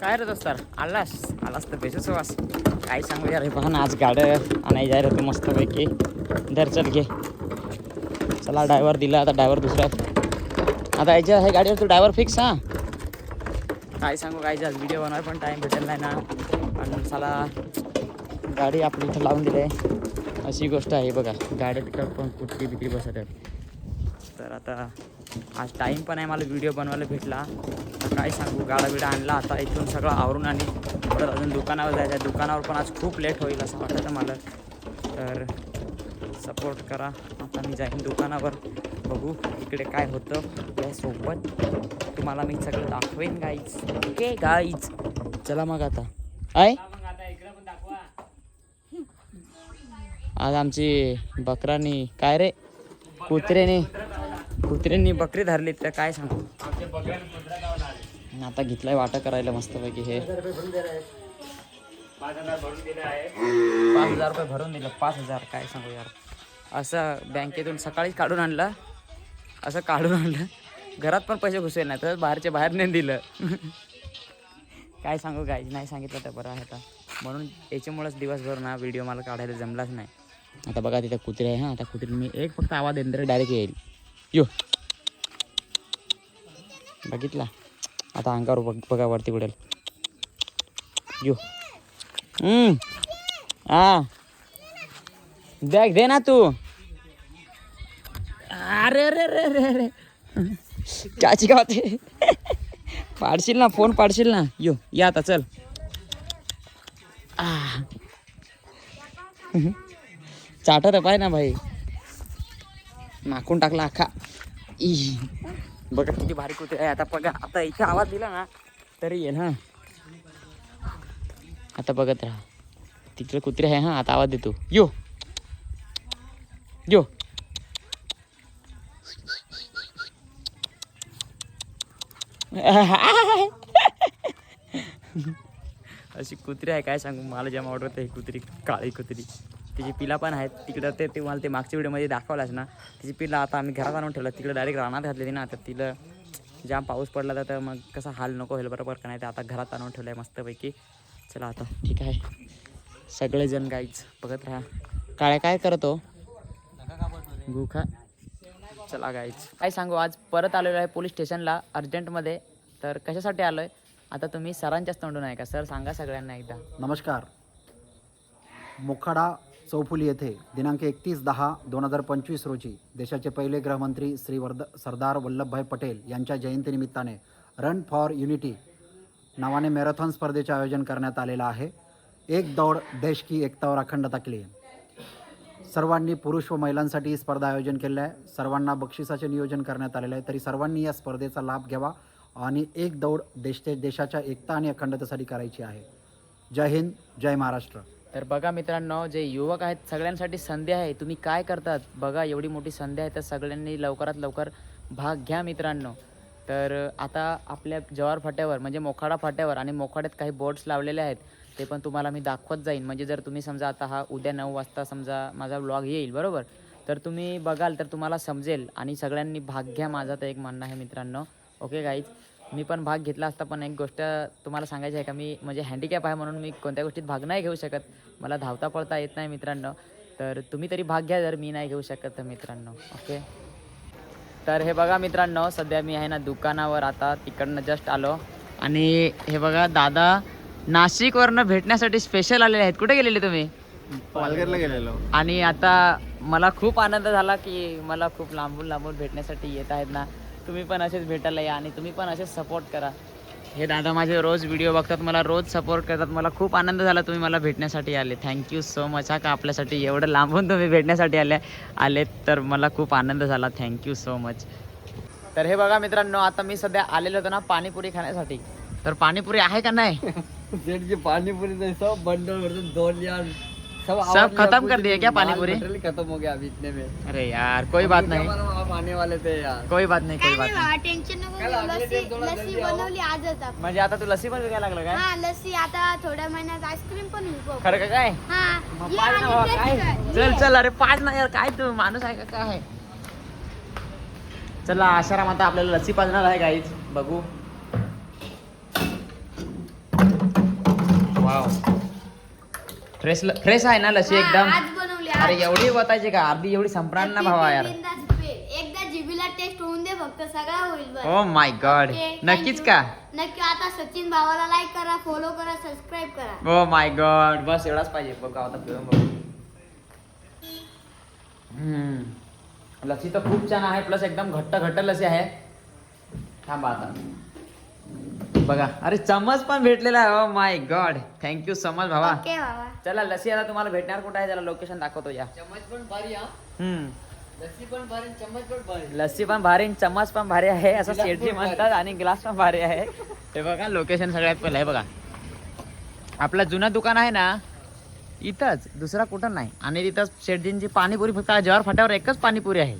काय रे दोस्तार? आलास? आलास तर बेसच वास काय सांगू यार हे पहा ना आज गाड्या आणायला जाय होतं मस्तपैकी. धर चल घे. चला ड्रायव्हर दिला आता ड्रायव्हर दुसरा. आता याच्या हे गाडीवर तू ड्रायव्हर फिक्स हां? काय सांगू काय आज व्हिडिओ बनवायला पण टाईम भेटेल नाही ना. आणि चला गाडी आपली इथं लावून दिली आहे. अशी गोष्ट आहे बघा. गाड्या तिकडं पण कुठली बिकली बसत आहेत तर आता आज टाईम पण आहे मला व्हिडिओ बनवायला भेटला. काय सांगू? गाडा बिडा आणला आता इथून सगळं आवरून आणि परत अजून दुकानावर जायचं आहे. दुकानावर पण आज खूप लेट होईल असं वाटतं मला. तर सपोर्ट करा. आता मी जाईन दुकानावर. बघू इकडे काय होतं. आपल्यासोबत तुम्हाला मी सगळं दाखवेन गाईच ओके गाईच चला मग आता. आय? आज आमची बकरानी काय रे? कुत्रेने कुत्र्यांनी बकरी धरली तर काय सांगू? आता घेतलाय वाटा करायला मस्तपैकी हे. पाच हजार रुपये भरून दिलं. पाच हजार काय सांगू यार. असं बँकेतून सकाळीच काढून आणलं. असं काढून आणलं. घरात पण पैसे घुसेल नाही तर बाहेरच्या बाहेर नाही दिलं. काय सांगू काय नाही सांगितलं तर बरं आहे आता. म्हणून याच्यामुळेच दिवसभर ना व्हिडिओ मला काढायला जमलाच नाही. आता बघा तिथं कुत्रे आहे हां. आता कुत्रे मी एक फक्त आवाज येईल तर डायरेक्ट येईल. यो. बघितला? आता अंगावर बघ बघा वरती उडेल यो. हम्म. हा. बॅग दे ना तू. अरे अरे अरे अरे अरे. काची का होते? पाडशील ना फोन पाडशील ना. यो या आता चल. आ. चाटर पाय ना भाई. नाकून टाकला अख्खा. बघा. किती भारी कुत्रे आहे. आता बघा आता इथे आवाज दिला ना तरी ये ना. आता बघत राहा. तिकडे कुत्रे आहे हा आता आवाज देतो. यो. यो. अशी कुत्री आहे काय सांगू? मला जेव्हा आवडत आहे कुत्री काळी कुत्री. तिची पिला पण आहेत तिकडं ते ते मला ते मागच्या व्हिडिओमध्ये दाखवलाच ना. तिची पिला आता आम्ही घरात आणून ठेवलं तिकडे डायरेक्ट रानात घातलेली ना तर तिला जाम पाऊस पडला तर- तर मग कसा हाल नको होईल बरोबर का नाही तर आता घरात आणून ठेवलं आहे मस्तपैकी. चला आता ठीक आहे. सगळेजण गाईच बघत राहा. काळ्या काय करतो गुखा. चला गाईच काय सांगू आज परत आलेलो आहे पोलीस स्टेशनला अर्जंटमध्ये. तर कशासाठी आलो आहे आता तुम्ही सरांच्याच तोंडून आहे का सर सांगा सगळ्यांना एकदा. नमस्कार. मोखाडा चौफुली येथे दिनांक एकतीस दहा दोन हजार पंचवीस रोजी देशाचे पहिले गृहमंत्री श्री वर्द सरदार वल्लभभाई पटेल यांच्या जयंतीनिमित्ताने रन फॉर युनिटी नावाने मॅरेथॉन स्पर्धेचे आयोजन करण्यात आलेलं आहे. एक दौड देश की एकतावर अखंडता केली सर्वांनी पुरुष व महिलांसाठी ही स्पर्धा आयोजन केलं आहे. सर्वांना बक्षिसाचे नियोजन करण्यात आलेलं आहे. तरी सर्वांनी या स्पर्धेचा लाभ घ्यावा आणि एक दौड देश देशाच्या एकता आणि अखंडतेसाठी करायची आहे. जय हिंद जय महाराष्ट्र. तर बघा मित्रांनो जे युवक आहेत सगळ्यांसाठी संधी आहे. तुम्ही काय करतात? बघा एवढी मोठी संधी आहे तर सगळ्यांनी लवकरात लवकर भाग घ्या मित्रांनो. तर आता आपल्या जवार फाट्यावर म्हणजे मोखाडा फाट्यावर आणि मोखाड्यात काही बोर्ड्स लावलेले आहेत ते पण तुम्हाला मी दाखवत जाईन. म्हणजे जर तुम्ही समजा आता हा उद्या नऊ वाजता समजा माझा ब्लॉग येईल बरोबर? तर तुम्ही बघाल तर तुम्हाला समजेल आणि सगळ्यांनी भाग घ्या. माझं तर एक म्हणणं आहे मित्रांनो. ओके गाईज मी पण भाग घेतला असता पण एक गोष्ट तुम्हाला सांगायची आहे का? मी म्हणजे हँडिकॅप आहे म्हणून मी कोणत्या गोष्टीत भाग नाही घेऊ शकत. मला धावता पळता येत नाही मित्रांनो. तर तुम्ही तरी भाग घ्या जर मी नाही घेऊ शकत तर मित्रांनो. ओके तर हे बघा मित्रांनो सध्या मी आहे ना दुकानावर. आता तिकडनं जस्ट आलो. आणि हे बघा दादा नाशिकवरनं भेटण्यासाठी स्पेशल आलेले आहेत. कुठे गेलेले तुम्ही? पालघरला गेलेलो. आणि आता मला खूप आनंद झाला की मला खूप लांबून लांबून भेटण्यासाठी येत आहेत ना. तुम्ही पण असेच भेटायला या आणि तुम्ही पण असेच सपोर्ट करा. हे दादा माझे रोज व्हिडिओ बघतात मला रोज सपोर्ट करतात. मला खूप आनंद झाला तुम्ही मला भेटण्यासाठी आले. थँक्यू सो मच हा का आपल्यासाठी एवढं लांबून तुम्ही भेटण्यासाठी आले आले तर मला खूप आनंद झाला. थँक्यू सो मच तर हे बघा मित्रांनो आता मी सध्या आलेलो होतो ना पाणीपुरी खाण्यासाठी. तर पाणीपुरी आहे का नाही? सेठ जी पानीपुरी नहीं सब सब खत्म कर दिए क्या पानीपुरी? मटेरियल खत्म हो गया अभी इतने में। अरे यार कोई बात नहीं। हमारे वहाँ आने वाले थे यार। कोई बात नाही कोई बात नाही। टेन्शन नको लस्सी. बनवली आजच आपण म्हणजे आता तू लस्सी पण विकायला लागलं काय? हा लस्सी आता थोड्या महिन्यात आईस्क्रीम पण विकू खरं का काय? हा मग ये पाच आणि ना बाबा, taste काय? कर. चल ये. चल अरे पाच ना यार काय तू माणूस आहे का काय? चला आशाराम आता आपल्याला लस्सी पाजणार आहे गाईच बघू. फ्रेश फ्रेश आहे ना लसी एकदम. आज बनवली अरे. एवढी बतायची का? अर्धी एवढी संपणार ना भावा यार. बिनधास्त पेल. एकदा जिबीला टेस्ट होऊन दे फक्त सगळं होईल बरं. Oh my god Okay, Oh नक्कीच का. नक्की आता सचिन भावाला लाईक करा फॉलो करा सबस्क्राईब करा. ओ माय गॉड बस एवढाच पाहिजे. बघा आता बघू. हम्म. लसी तर खूप छान आहे प्लस एकदम घट्ट घट्ट लसी आहे. थांबा आता. बघा. अरे चमच पण भेटलेला आहे. ओ my god thank you so much okay बाबा चला लसी आता तुम्हाला भेटणार कुठं आहे? त्याला लोकेशन दाखवतो या. चम्मच पण भारी हा. हम्म. लस्सी पण भारी चम्मच पण भारी. लस्सी पण भारी आणि चम्मच पण भारी आहे असं गिलास शेटजी भारी. म्हणतात आणि ग्लास पण भारी आहे. हे बघा लोकेशन सगळ्यात पहिलं. आहे बघा. आपलं जुनं दुकान आहे ना इथंच. दुसरा कुठं नाही. आणि तिथं शेटजींची पाणीपुरी फक्त जवार फाट्यावर एकच पाणीपुरी आहे.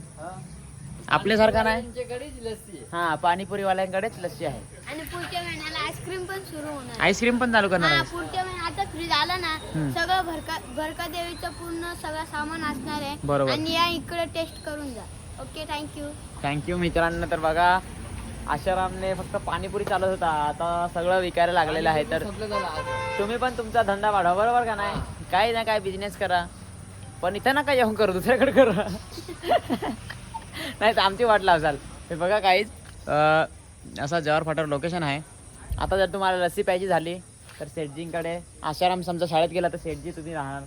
आपल्यासारखा नाही. त्यांच्याकडेच लस्सी आहे. हा पाणीपुरीवाल्यांकडेच लस्सी आहे. आणि पुढच्या महिन्याला आईस्क्रीम पण सुरू होणार. आईस्क्रीम पण चालू करणार हा आहे पुढच्या महिन्यात आता फ्रीज आला ना हम्म. सगळं भरका भरका देवीचं पूर्ण सगळं सामान असणार आहे. बरोबर. आणि या इकडे टेस्ट करून जा. ओके थँक्यू थँक्यू मित्रांनो. तर बघा आशारामने फक्त पाणीपुरी चालत होता. आता सगळं विकायला लागलेलं आहे. तर संपलं झालं आज. तुम्ही पण तुमचा धंदा वाढवा. बरोबर का नाही? काही ना काय बिझनेस करा. पण इथं नका येऊन करू. दुसऱ्याकडे करा. नाही तर आमची वाट लावसाल. हे बघा काहीच असा जवाहर फाटावर लोकेशन आहे. आता जर तुम्हाला लस्सी प्यायची झाली तर सेठजींकडे. आशाराम समजा शाळेत गेला तर सेठजी तुम्ही राहणार.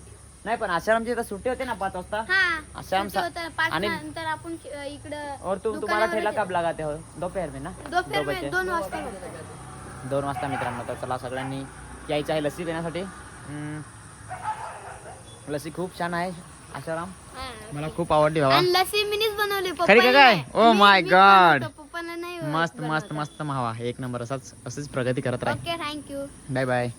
नाही पण आशारामची तर सुट्टी होते ना पाच वाजता? हा असं सुट्टी होतं. पाच आणि- नंतर आपण इकडं और तुम तुम्हाला ठेला. कब लगाते हो? दोपहर में ना? दोपहर दोन वाजता होतं. दोन वाजता मित्रांनो तर चला सगळ्यांनी यायचं आहे लस्सी पिण्यासाठी हम्म. लस्सी खूप छान आहे. आशाराम. मला खूप आवडली भावा आणि लस्सी मिनीच बनवली खरी का काय? नाही. मी- my मी God. बनवतो, पप्पाने नाही मस्त. मस्त मस्त भावा एक नंबर असाच अशीच प्रगती करत ओके थँक्यू बाय बाय